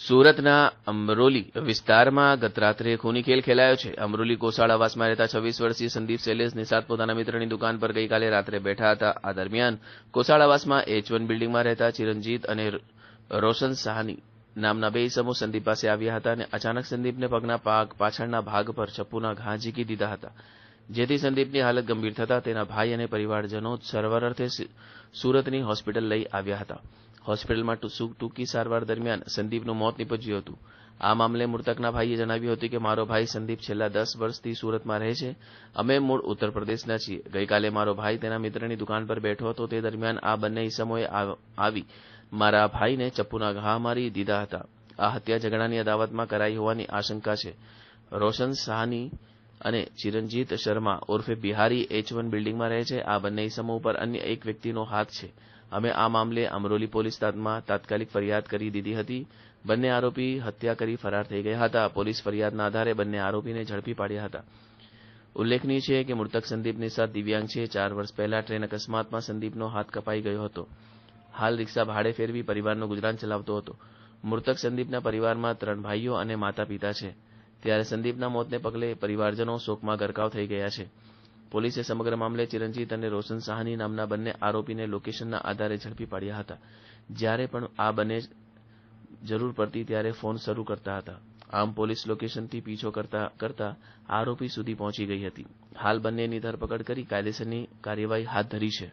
સુરતના અમરોલી વિસ્તારમાં ગત રાત્રે ખૂની ખેલ ખેલાયો છે. અમરોલી કોસાળ આવાસમાં રહેતા છવ્વીસ વર્ષીય સંદીપ શૈલેષ નિષાદ પોતાના મિત્રની દુકાન પર ગઈકાલે રાત્રે બેઠા હતા. આ દરમિયાન કોસાળ આવાસમાં એચ વન બિલ્ડિંગમાં રહેતા ચિરંજીત અને રોશન સાહની નામના બે ઇસમો સંદીપ પાસે આવ્યા હતા અને અચાનક સંદીપને પગના પાક પાછળના ભાગ પર ચપ્પુના ઘા ઝીકી દીધા હતા. જેથી સંદીપની હાલત ગંભીર થતા તેના ભાઈ અને પરિવારજનો સર્વર અર્થે સુરતની હોસ્પિટલ લઈ આવ્યા હતા. હોસ્પિટલમાં ટૂંકી સારવાર દરમિયાન સંદીપનું મોત નીપજ્યું હતું. આ મામલે મૃતકના ભાઈએ જણાવ્યું હતું કે, મારો ભાઈ સંદીપ છેલ્લા દસ વર્ષથી સુરતમાં રહે છે. અમે મૂળ ઉત્તર પ્રદેશના છીએ. ગઈકાલે મારો ભાઈ તેના મિત્રની દુકાન પર બેઠો હતો. તે દરમિયાન આ બંને ઇસમોએ આવી મારા ભાઈને ચપ્પુના ઘા મારી દીધા હતા. આ હત્યા ઝઘડાની અદાવતમાં કરાઈ હોવાની આશંકા છે. રોશન સાહની અને ચિરંજીત શર્મા ઉર્ફે બિહારી એચ વન બિલ્ડિંગમાં રહે છે. આ બંને ઇસમો ઉપર અન્ય એક વ્યક્તિનો હાથ છે. અમે આ મામલે અમરોલી પોલીસ તાતમાં તાત્કાલિક ફરિયાદ કરી દીધી હતી. બંને આરોપી હત્યા કરી ફરાર થઈ ગયા હતા. પોલીસ ફરિયાદના આધારે બંને આરોપીને ઝડપી પાડ્યા હતા. ઉલ્લેખનીય છે કે મૃતક સંદીપ નિસાદ દિવ્યાંગ છે. ચાર વર્ષ પહેલા ટ્રેન અકસ્માતમાં સંદીપનો હાથ કપાઈ ગયો હતો. હાલ રિક્ષા ભાડે ફેરવી પરિવારનું ગુજરાન ચલાવતો હતો. મૃતક સંદીપના પરિવારમાં ત્રણ ભાઈઓ અને માતા પિતા છે. ત્યારે સંદીપના મોતને પગલે પરિવારજનો શોકમાં ગરકાવ થઈ ગયા છે. પોલીસે સમગ્ર મામલે ચિરંજીત અને રોશન સાહની નામના બંને આરોપીને લોકેશનના આધારે ઝડપી પાડ્યા હતા. જ્યારે પણ આ બંને જરૂર પડતી ત્યારે ફોન શરૂ કરતા હતા. આમ પોલીસ લોકેશનથી પીછો કરતા કરતા આરોપી સુધી પહોંચી ગઈ હતી. હાલ બંનેની ધરપકડ કરી કાયદેસરની કાર્યવાહી હાથ ધરી છે.